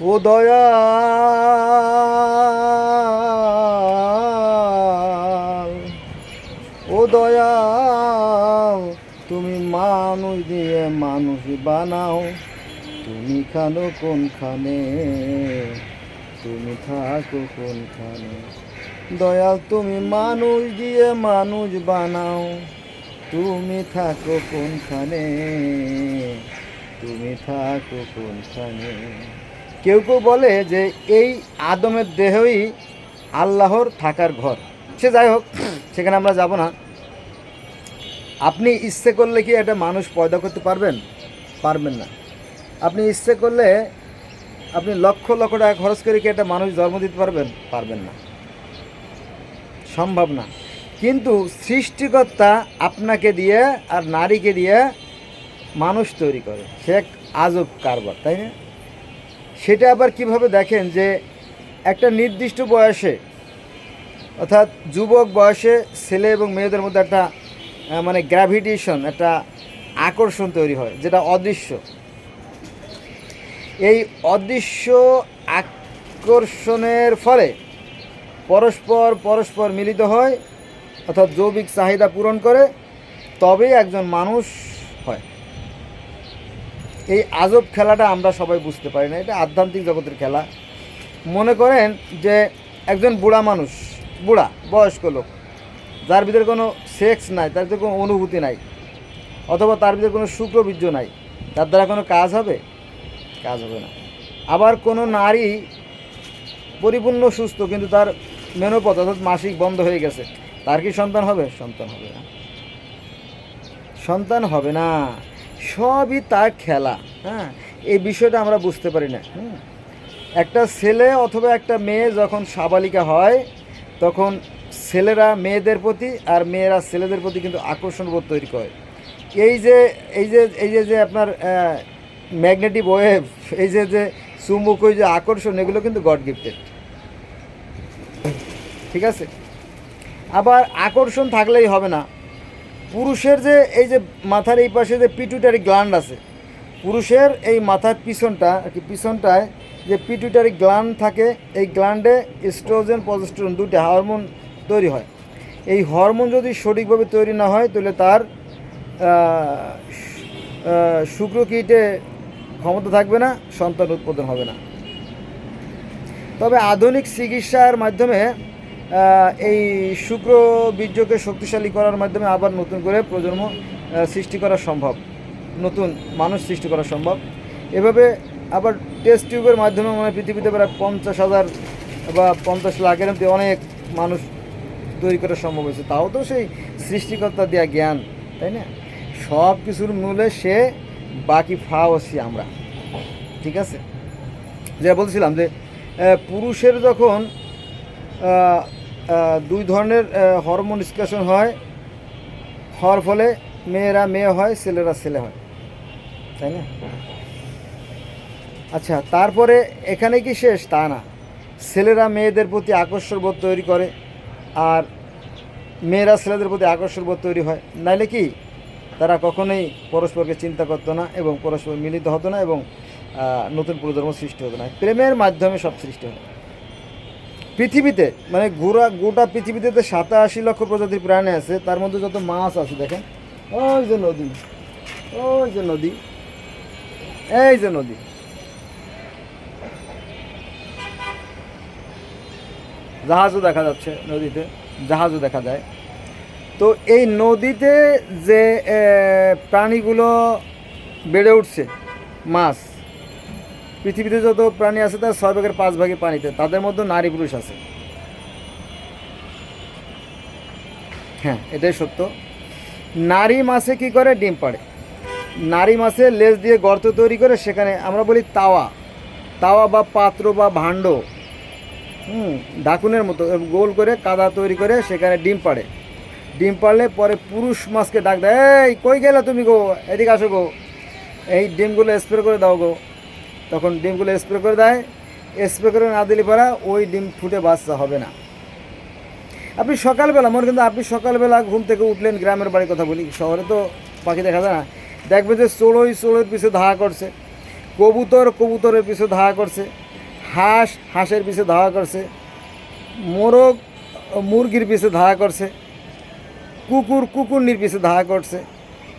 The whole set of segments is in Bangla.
ও দয়াল ও দয়াল তুমি মানুষ দিয়ে মানুষ বানাও। তুমি খানো কোনখানে? তুমি থাকো কোনখানে? দয়াল, তুমি মানুষ দিয়ে মানুষ বানাও। তুমি থাকো কোনখানে? তুমি থাকো কোনখানে? কেউ কেউ বলে যে এই আদমের দেহই আল্লাহর থাকার ঘর। সে যাই হোক, সেখানে আমরা যাব না। আপনি ইচ্ছে করলে কি একটা মানুষ পয়দা করতে পারবেন? পারবেন না। আপনি ইচ্ছে করলে আপনি লক্ষ লক্ষ টাকা খরচ করে কি একটা মানুষ জন্ম দিতে পারবেন? পারবেন না। সম্ভব না। কিন্তু সৃষ্টিকর্তা আপনাকে দিয়ে আর নারীকে দিয়ে মানুষ তৈরি করে। সে এক আজব কারবার, তাই না? সেটা আবার কীভাবে দেখেন যে একটা নির্দিষ্ট বয়সে, অর্থাৎ যুবক বয়সে ছেলে এবং মেয়েদের মধ্যে একটা মানে গ্র্যাভিটেশন একটা আকর্ষণ তৈরি হয়, যেটা অদৃশ্য। এই অদৃশ্য আকর্ষণের ফলে পরস্পর পরস্পর মিলিত হয়, অর্থাৎ জৈবিক চাহিদা পূরণ করে, তবেই একজন মানুষ এই আজব খেলাটা আমরা সবাই বুঝতে পারি না, এটা আধ্যাত্মিক জগতের খেলা। মনে করেন যে একজন বুড়া মানুষ, বুড়া, বয়স্ক লোক, যার ভিতরে কোনো সেক্স নাই, তার ভিতরে কোনো অনুভূতি নাই, অথবা তার ভিতরে কোনো শুক্রবীর্য নাই, তার দ্বারা কোনো কাজ হবে? কাজ হবে না। আবার কোনো নারী পরিপূর্ণ সুস্থ, কিন্তু তার মেনোপথ অর্থাৎ মাসিক বন্ধ হয়ে গেছে, তার কি সন্তান হবে? সন্তান হবে না। সন্তান হবে না। সবই তার খেলা হ্যাঁ? এই বিষয়টা আমরা বুঝতে পারি না। একটা ছেলে অথবা একটা মেয়ে যখন সাবালিকা হয়, তখন ছেলেরা মেয়েদের প্রতি আর মেয়েরা ছেলেদের প্রতি কিন্তু আকর্ষণ বোধ তৈরি করে। এই যে এই যে এই যে যে আপনার ম্যাগনেটিক ওয়েভ এই যে যে চুম্বক ওই যে আকর্ষণ, এগুলো কিন্তু গড গিফটেড ঠিক আছে? আবার আকর্ষণ থাকলেই হবে না। পুরুষের যে এই যে মাথার এই পাশে যে পিটুইটারি গ্ল্যান্ড আছে, পুরুষের এই মাথার পিছনটা, আর কি পিছনটায় যে পিটুইটারি গ্ল্যান্ড থাকে, এই গ্ল্যান্ডে স্ট্রোজেন পজেস্ট্রন দুটো হরমোন তৈরি হয়। এই হরমোন যদি সঠিকভাবে তৈরি না হয়, তাহলে তার শুক্রকীটে ক্ষমতা থাকবে না, সন্তান উৎপাদন হবে না। তবে আধুনিক চিকিৎসার মাধ্যমে এই শুক্র বীর্যকে শক্তিশালী করার মাধ্যমে আবার নতুন করে প্রজন্ম সৃষ্টি করা সম্ভব। নতুন মানুষ সৃষ্টি করা সম্ভব। এভাবে আবার টেস্ট টিউবের মাধ্যমে মানে পৃথিবীতে প্রায় পঞ্চাশ হাজার বা পঞ্চাশ লাখের মধ্যে অনেক মানুষ তৈরি করা সম্ভব হয়েছে। তাও তো সেই সৃষ্টিকর্তা দেওয়া জ্ঞান, তাই না? সব কিছুর মূলে সে, বাকি ফা হচ্ছি আমরা। ঠিক আছে? যে বলছিলাম যে পুরুষের যখন দুই ধরনের হরমোন নিষ্কাশন হয়। হওয়ার ফলে মেয়েরা মেয়ে হয়, ছেলেরা ছেলে হয়। তাই না? আচ্ছা তারপরে এখানে কি শেষ? তা না। ছেলেরা মেয়েদের প্রতি আকর্ষণ বোধ তৈরি করে, আর মেয়েরা ছেলেদের প্রতি আকর্ষণ বোধ তৈরি হয়। নাইলে কি? তারা কখনোই পরস্পরকে চিন্তা করতো না এবং পরস্পর মিলিত হতো না এবং নতুন প্রজন্ম সৃষ্টি হতো না। প্রেমের মাধ্যমে সব সৃষ্টি হয়। পৃথিবীতে মানে গোটা গোটা পৃথিবীতে তো সাতাশি লক্ষ প্রজাতির প্রাণী আছে, তার মধ্যে যত মাছ আছে দেখেন, ওই যে নদী, ওই যে নদী, এই যে নদী। জাহাজও দেখা যাচ্ছে নদীতে, জাহাজও দেখা যায়। তো এই নদীতে যে প্রাণীগুলো বেড়ে উঠছে, মাছ পৃথিবীতে যত প্রাণী আছে, তার ছয় ভাগের পাঁচ ভাগে পানিতে। তাদের মধ্যে নারী পুরুষ আছে। হ্যাঁ এটাই সত্য। নারী মাছে কি করে? ডিম পাড়ে। নারী মাছে লেজ দিয়ে গর্ত তৈরি করে সেখানে আমরা বলি তাওয়া। তাওয়া বা পাত্র বা ভাণ্ড। হুম ডাকুনের মতো গোল করে কাদা তৈরি করে সেখানে ডিম পাড়ে। ডিম পাড়লে পরে পুরুষ মাছকে ডাক দেয়, এই, কই গেলে তুমি গো? এদিকে আসো গো। এই ডিমগুলো স্প্রে করে দাও গো। তখন ডিমগুলো স্প্রে করে দেয়। স্প্রে করে না দিলে পারা ওই ডিম ফুটে বাচ্চা হবে না। আপনি সকালবেলা, মনে কিন্তু আপনি সকালবেলা ঘুম থেকে উঠলেন, গ্রামের বাড়ির কথা বলি, শহরে তো পাখি দেখা যায় না। দেখবে যে চড়ই চড়োর পিছু ধাওয়া করছে। কবুতর, কবুতরের পিছু ধাওয়া করছে। হাঁস, হাঁসের পিছে ধাওয়া করছে। মোরগ, মুরগির পিছে ধাওয়া করছে। কুকুর, কুকুরনির পিছে ধাওয়া করছে।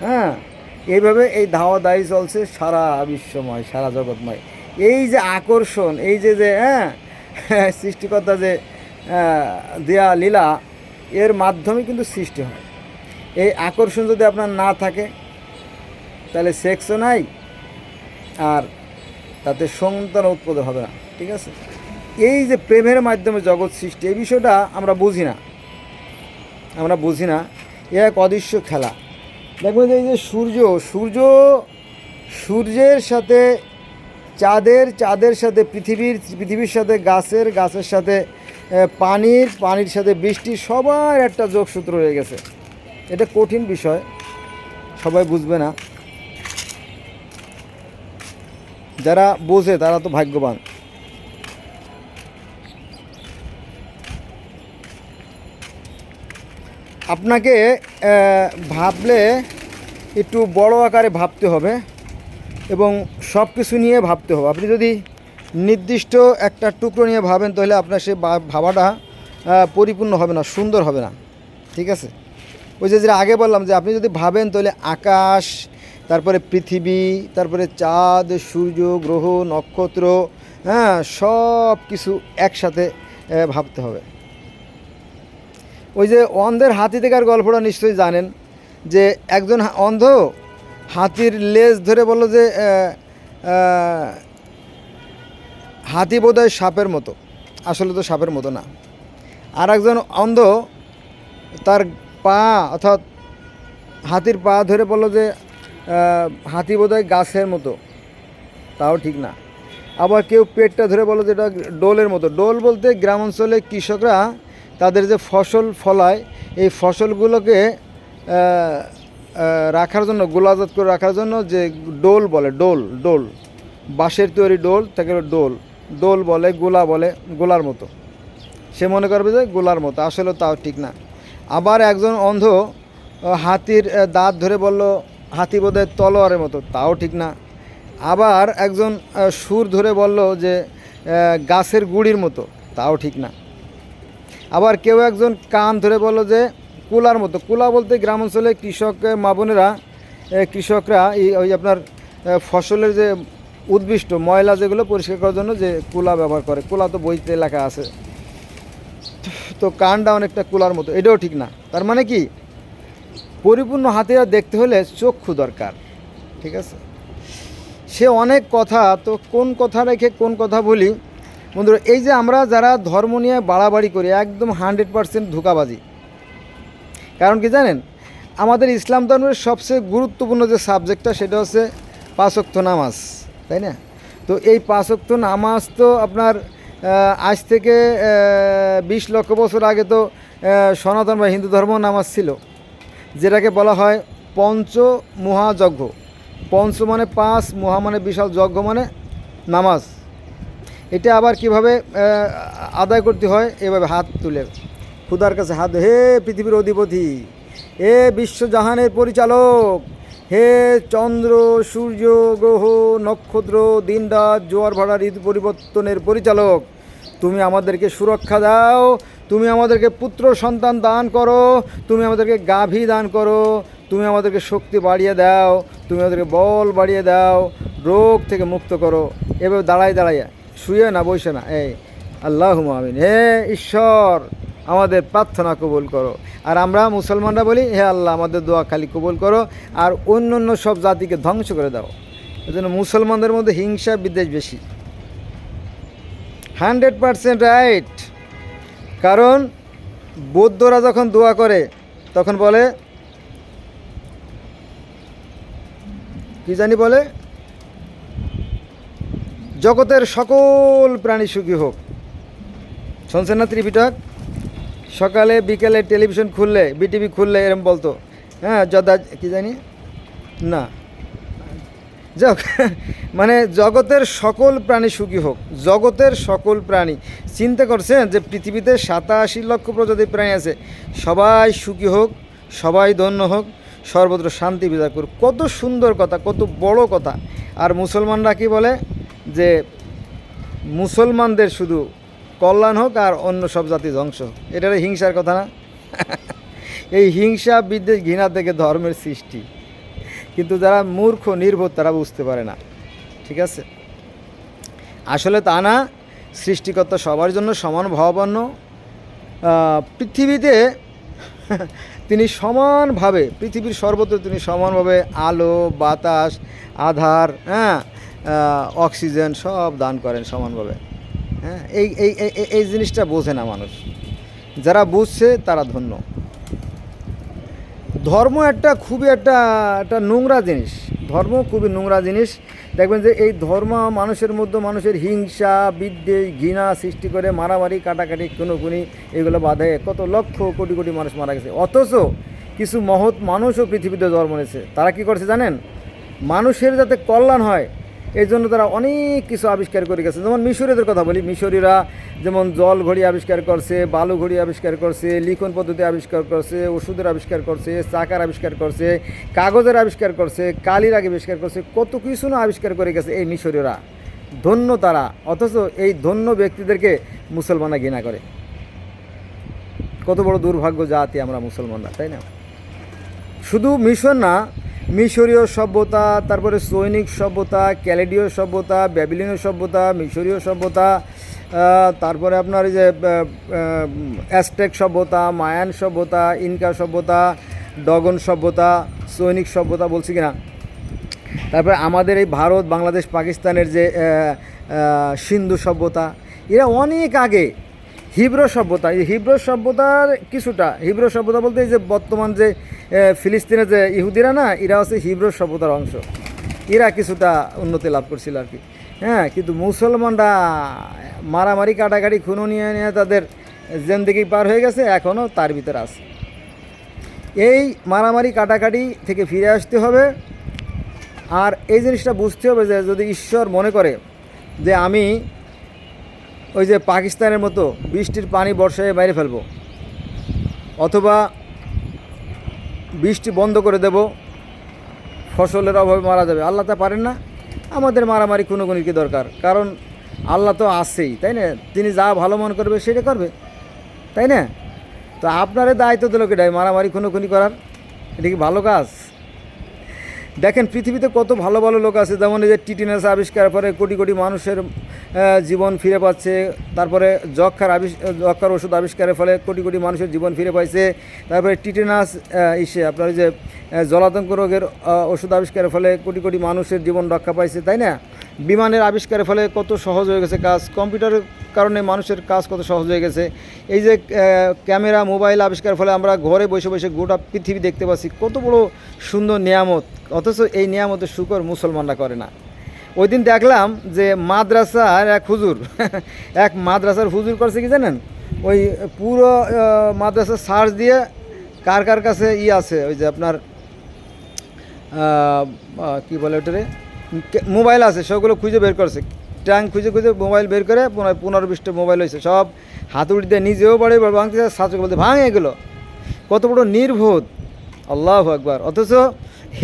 হ্যাঁ? এইভাবে এই ধাওয়া দায়ী চলছে সারা বিশ্বময়, সারা জগৎময়। এই যে আকর্ষণ, এই যে যে হ্যাঁ সৃষ্টিকর্তা যে দেয়া লীলা, এর মাধ্যমে কিন্তু সৃষ্টি হয়। এই আকর্ষণ যদি আপনার না থাকে, তাহলে সেক্সও নাই, আর তাতে সন্তান উৎপাদন হবে না, ঠিক আছে? এই যে প্রেমের মাধ্যমে জগৎ সৃষ্টি, এই বিষয়টা আমরা বুঝি না। আমরা বুঝি না, এ এক অদৃশ্য খেলা। দেখবেন এই যে সূর্য সূর্য সূর্যের সাথে চাঁদের চাঁদের সাথে পৃথিবীর পৃথিবীর সাথে গাছের গাছের সাথে পানির পানির সাথে বৃষ্টি, সবার একটা যোগসূত্র রয়ে গেছে। এটা কঠিন বিষয়, সবাই বুঝবে না। যারা বোঝে তারা তো ভাগ্যবান। আপনাকে ভাবলে একটু বড় আকারে ভাবতে হবে এবং সব কিছু নিয়ে ভাবতে হবে। আপনি যদি নির্দিষ্ট একটা টুকরো নিয়ে ভাবেন, তাহলে আপনার সে ভাবাটা পরিপূর্ণ হবে না, সুন্দর হবে না। ঠিক আছে? ওই যে যেটা আগে বললাম যে, আপনি যদি ভাবেন, তাহলে আকাশ, তারপরে পৃথিবী, তারপরে চাঁদ, সূর্য, গ্রহ, নক্ষত্র হ্যাঁ সব কিছু একসাথে ভাবতে হবে। ওই যে অন্ধের হাতি দেখার গল্পটা নিশ্চয়ই জানেন, যে একজন অন্ধ হাতির লেজ ধরে বলল যে হাতি বোধহয় সাপের মতো। আসলে তো সাপের মতো না। আর একজন অন্ধ তার পা অর্থাৎ হাতির পা ধরে বলল যে হাতি বোধহয় গাছের মতো। তাও ঠিক না। আবার কেউ পেটটা ধরে বলো যে, এটা ডোলের মতো। ডোল বলতে গ্রাম অঞ্চলে কৃষকরা তাদের যে ফসল ফলায়, এই ফসলগুলোকে রাখার জন্য, গোলাজাত করে রাখার জন্য যে ডোল বলে, ডোল ডোল, বাঁশের তৈরি ডোল, তাকে ডোল। ডোল বলে, গোলা বলে, গোলার মতো। সে মনে করবে যে গোলার মতো, আসলে তাও ঠিক না। আবার একজন অন্ধ হাতির দাঁত ধরে বলল, হাতি বোধহয় তলোয়ারের মতো তাও ঠিক না। আবার একজন সুর ধরে বলল যে গাছের গুড়ির মতো, তাও ঠিক না। আবার কেউ একজন কান ধরে বলল যে কুলার মতো। কুলা বলতে গ্রাম অঞ্চলে কৃষক মা বোনেরা কৃষকরা এই, ওই আপনার ফসলের যে উদ্ভিষ্ট ময়লা যেগুলো পরিষ্কার করার জন্য যে কুলা ব্যবহার করে। কুলা তো বইতে লেখা আছে। তো কানটা অনেকটা কুলার মতো, এটাও ঠিক না। তার মানে কি? পরিপূর্ণ হাতিয়ার দেখতে হলে চক্ষু দরকার, ঠিক আছে? সে অনেক কথা, তো কোন কথা রেখে কোন কথা বলি? বন্ধুরা, এই যে আমরা যারা ধর্ম নিয়ে বাড়াবাড়ি করি, একদম হান্ড্রেড পারসেন্ট ধোকাবাজি। কারণ কি জানেন? আমাদের ইসলাম ধর্মের সবচেয়ে গুরুত্বপূর্ণ যে সাবজেক্টটা, সেটা হচ্ছে পাঁচক্ত নামাজ, তাই না? তো এই পাঁচক্ত নামাজ তো আপনার আজ থেকে বিশ লক্ষ বছর আগে তো সনাতন বা হিন্দু ধর্ম নামাজ ছিল, যেটাকে বলা হয় পঞ্চ মহাযজ্ঞ। পঞ্চ মানে পাঁচ, মহা মানে বিশাল যজ্ঞ মানে নামাজ। এটা আবার কীভাবে আদায় করতে হয়? এভাবে হাত তুলে। খুদার কাছে হাত হে পৃথিবীর অধিপতি হে বিশ্বজাহানের পরিচালক, হে চন্দ্র, সূর্য, গ্রহ, নক্ষত্র দিনরাত জোয়ার ভাড়া, ঋতু পরিবর্তনের পরিচালক, তুমি আমাদেরকে সুরক্ষা দাও, তুমি আমাদেরকে পুত্র সন্তান দান করো, তুমি আমাদেরকে গাভী দান করো, তুমি আমাদেরকে শক্তি বাড়িয়ে দাও, তুমি আমাদেরকে বল বাড়িয়ে দাও, রোগ থেকে মুক্ত করো। এভাবে দাঁড়ায় দাঁড়াইয়া শুয়ে না, বসে না। এই আল্লাহ আমিন। হে ঈশ্বর, আমাদের প্রার্থনা কবুল করো। আর আমরা মুসলমানরা বলি, হে আল্লাহ, আমাদের দোয়া খালি কবুল করো, আর অন্য অন্য সব জাতিকে ধ্বংস করে দাও। এজন্য মুসলমানদের মধ্যে হিংসা, বিদ্বেষ বেশি। Hundred percent right. কারণ, বৌদ্ধরা যখন দোয়া করে, তখন বলে, কি জানি বলে? জগতের সকল প্রাণী সুখী হোক। শুনছেন না ত্রিপিটক? সকালে, বিকেলে টেলিভিশন খুললে, বিটিভি খুললে এরম বলতো। হ্যাঁ যদা কি জানি? না। যাক মানে জগতের সকল প্রাণী সুখী হোক, জগতের সকল প্রাণী। চিন্তা করছেন যে পৃথিবীতে সাতাশি লক্ষ প্রজাতির প্রাণী আছে। সবাই সুখী হোক, সবাই ধন্য হোক, সর্বত্র শান্তি বিদায় করুক। কত সুন্দর কথা, কত বড় কথা। আর মুসলমানরা কি বলে? যে মুসলমানদের শুধু কল্যাণ হোক আর অন্য সব জাতি ধ্বংস হোক। এটা হিংসার কথা না? এই হিংসা, বিদ্বেষ, ঘৃণা থেকে ধর্মের সৃষ্টি। কিন্তু যারা মূর্খ, নির্বোধ, তারা বুঝতে পারে না। ঠিক আছে? আসলে তা না। সৃষ্টিকর্তা সবার জন্য সমান ভাবাপন্ন। পৃথিবীতে তিনি সমানভাবে, পৃথিবীর সর্বত্র তিনি সমানভাবে আলো, বাতাস, আধার হ্যাঁ অক্সিজেন সব দান করেন সমানভাবে। হ্যাঁ এই এই, এই- জিনিসটা বোঝে না মানুষ। যারা বুঝছে তারা ধন্য। ধর্ম একটা খুবই একটা একটা নোংরা জিনিস। ধর্ম খুবই নোংরা জিনিস। দেখবেন যে এই ধর্ম মানুষের মধ্যে মানুষের হিংসা, বিদ্বেষ, ঘৃণা সৃষ্টি করে মারামারি, কাটাকাটি, খুনোখুনি, এগুলো বাধে। কত লক্ষ, কোটি কোটি মানুষ মারা গেছে। অথচ কিছু মহৎ মানুষও পৃথিবীতে জন্ম নিয়েছে। তারা কি করছে জানেন? মানুষের যাতে কল্যাণ হয় এই জন্য তারা অনেক কিছু আবিষ্কার করে গেছে। যেমন মিশরীয়দের কথা বলি মিশরীরা যেমন জল ঘড়ি আবিষ্কার করছে, বালু ঘড়ি আবিষ্কার করছে, লিখন পদ্ধতি আবিষ্কার করছে, ওষুধের আবিষ্কার করছে, চাকার আবিষ্কার করছে, কাগজের আবিষ্কার করছে, কালির আবিষ্কার করছে, কত কিছু না আবিষ্কার করে গেছে এই মিশরীয়রা। ধন্য তারা, অথচ এই ধন্য ব্যক্তিদেরকে মুসলমানরা ঘৃণা করে। কত বড় দুর্ভাগ্য জাতি আমরা মুসলমানরা, তাই না? শুধু মিশর না মিশরীয় সভ্যতা, তারপরে সৈনিক সভ্যতা, ক্যালেডীয় সভ্যতা, ব্যাবিলিনীয় সভ্যতা, মিশরীয় সভ্যতা তারপরে আপনার যে অ্যাস্টেক সভ্যতা, মায়ান সভ্যতা, ইনকা সভ্যতা, ডগন সভ্যতা, সৈনিক সভ্যতা বলছি কিনা? তারপরে আমাদের এই ভারত, বাংলাদেশ, পাকিস্তানের যে সিন্ধু সভ্যতা, এরা অনেক আগে হিব্রো সভ্যতা। এই হিব্রো সভ্যতার কিছুটা, হিব্রো সভ্যতা বলতে এই যে বর্তমান যে ফিলিস্তিনের যে ইহুদিরা না, এরা হচ্ছে হিব্রো সভ্যতার অংশ। এরা কিছুটা উন্নতি লাভ করছিল আর কি। হ্যাঁ কিন্তু মুসলমানরা মারামারি, কাটাকাটি, খুনো নিয়ে নিয়ে তাদের জেন্দিগি পার হয়ে গেছে এখনও তার ভিতরে আছে। এই মারামারি, কাটাকাটি থেকে ফিরে আসতে হবে। আর এই জিনিসটা বুঝতে হবে যে, যদি ঈশ্বর মনে করে যে আমি ওই যে পাকিস্তানের মতো বৃষ্টির পানি বর্ষায় বাইরে ফেলব। অথবা বৃষ্টি বন্ধ করে দেব, ফসলের অভাবে মারা যাবে। আল্লাহ তা পারেন না, আমাদের মারামারি কোনো কি দরকার? কারণ আল্লাহ তো আছেই, তাই না? তিনি যা ভালো মনে করবে সেটা করবে, তাই না? তো আপনারে দায়িত্ব দিল কেটাই মারামারি খুনোখুনি করার? এটা কি ভালো কাজ? দেখেন, পৃথিবীতে কত ভালো ভালো লোক আছে, যেমন এই যে টিটিনাস আবিষ্কার পরে কোটি কোটি মানুষের জীবন ফিরে পাচ্ছে, তারপরে যক্ষার আবিষ যক্ষার ওষুধ আবিষ্কারের ফলে কোটি কোটি মানুষের জীবন ফিরে পাইছে, তারপরে টিটেনাস ইসে, আপনার যে জলাতঙ্ক রোগের ওষুধ আবিষ্কারের ফলে কোটি কোটি মানুষের জীবন রক্ষা পাইছে, তাই না? বিমানের আবিষ্কারের ফলে কত সহজ হয়ে গেছে কাজ কম্পিউটারের কারণে মানুষের কাজ কত সহজ হয়ে গেছে। এই যে ক্যামেরা মোবাইল আবিষ্কারের ফলে আমরা ঘরে বসে বসে গোটা পৃথিবী দেখতে পাচ্ছি কত বড় সুন্দর নিয়ামত। অথচ এই নিয়ামতের শুকর মুসলমানরা করে না। ওই দিন দেখলাম যে মাদ্রাসার এক হুজুর এক মাদ্রাসার হুজুর করছে কি জানেন? ওই পুরো আহ, মাদ্রাসার সার্চ দিয়ে কার কার কাছে ই আছে ওই যে আপনার কি বলে ওটারে? মোবাইল আছে, সবগুলো খুঁজে বের করছে। ট্যাং খুঁজে খুঁজে মোবাইল বের করে পনেরো পনেরো মোবাইল হয়েছে। সব হাতুড়ি দিয়ে নিজেও বাড়ি ভাঙতে শাসক বলতে ভাঙে এগুলো। কত বড় নির্বোধ। আল্লাহ একবার অথচ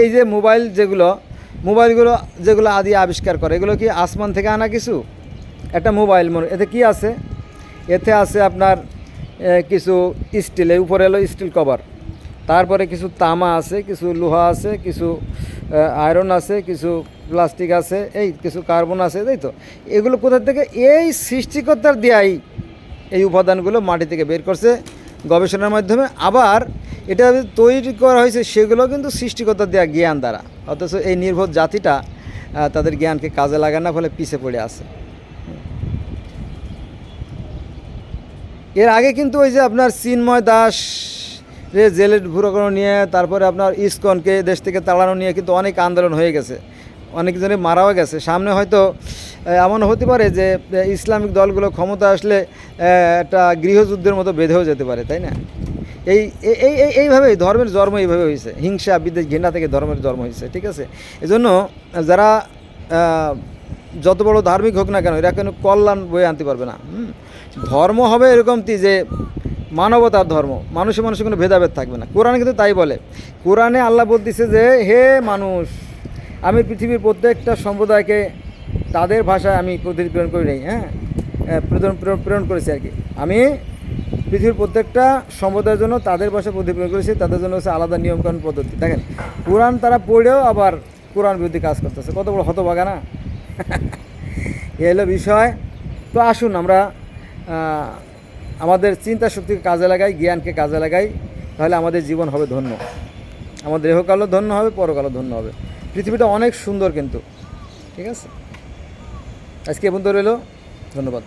এই যে মোবাইল যেগুলো, মোবাইলগুলো যেগুলো আদি আবিষ্কার করে, এগুলো কি আসমান থেকে আনা কিছু? একটা মোবাইল মনে, এতে কি আছে? এতে আছে আপনার কিছু স্টিল উপরে এলো স্টিল কভার। তারপরে কিছু তামা আছে, কিছু লোহা আছে, কিছু আয়রন আছে, কিছু প্লাস্টিক আছে, এই কিছু কার্বন আছে তাই তো। এগুলো কোথা থেকে? এই সৃষ্টিকর্তার দেয়াই এই উপাদানগুলো মাটি থেকে বের করছে গবেষণার মাধ্যমে। আবার এটা তৈরি করা হয়েছে, সেগুলো কিন্তু সৃষ্টিকর্তার দেওয়া জ্ঞান দ্বারা। অথচ এই নির্ভর জাতিটা তাদের জ্ঞানকে কাজে লাগান না, ফলে পিছিয়ে পড়ে আছে। এর আগে কিন্তু ওই যে আপনার চিন্ময় দাস রে জেলের ভুরোকরণ নিয়ে, তারপরে আপনার ইসকনকে দেশ থেকে তাড়ানো নিয়ে কিন্তু অনেক আন্দোলন হয়ে গেছে। অনেকজনে মারাও গেছে। সামনে হয়তো এমন হতে পারে যে ইসলামিক দলগুলো ক্ষমতা আসলে একটা গৃহযুদ্ধের মতো বেঁধেও যেতে পারে, তাই না? এই এই- এই, এই- এইভাবেই ধর্মের জন্ম এইভাবে হয়েছে। হিংসা, বিদ্বেষ, ঘৃণা থেকে ধর্মের জন্ম হয়েছে, ঠিক আছে? এজন্য, যারা যত বড় ধার্মিক হোক না কেন, এরা কেন কল্যাণ বয়ে আনতে পারবে না। ধর্ম হবে এরকমটি যে মানবতার ধর্ম, মানুষে মানুষের কোনো ভেদাভেদ থাকবে না। কোরআনে কিন্তু তাই বলে, কোরআনে আল্লাহ বলতেছে যে, হে মানুষ, আমি পৃথিবীর প্রত্যেকটা সম্প্রদায়কে তাদের ভাষায় আমি প্রতিনিধি প্রেরণ করি নাই হ্যাঁ? প্রেরণ করেছি আর কি। আমি পৃথিবীর প্রত্যেকটা সম্প্রদায়ের জন্য তাদের ভাষায় প্রতিনিধি প্রেরণ করেছি, তাদের জন্য হচ্ছে আলাদা নিয়মকানুন পদ্ধতি। দেখেন, কোরআন তারা পড়েও আবার কোরআন বিরুদ্ধে কাজ করতেছে। কত বড় হতভাগা না? এ হলো বিষয়। তো আসুন আমরা আমাদের চিন্তা শক্তিকে কাজে লাগাই, জ্ঞানকে কাজে লাগাই, তাহলে আমাদের জীবন হবে ধন্য। আমাদের দেহকালও ধন্য হবে পরকালও ধন্য হবে। পৃথিবীটা অনেক সুন্দর কিন্তু। ঠিক আছে? আজকে এ পর্যন্ত রইল। ধন্যবাদ।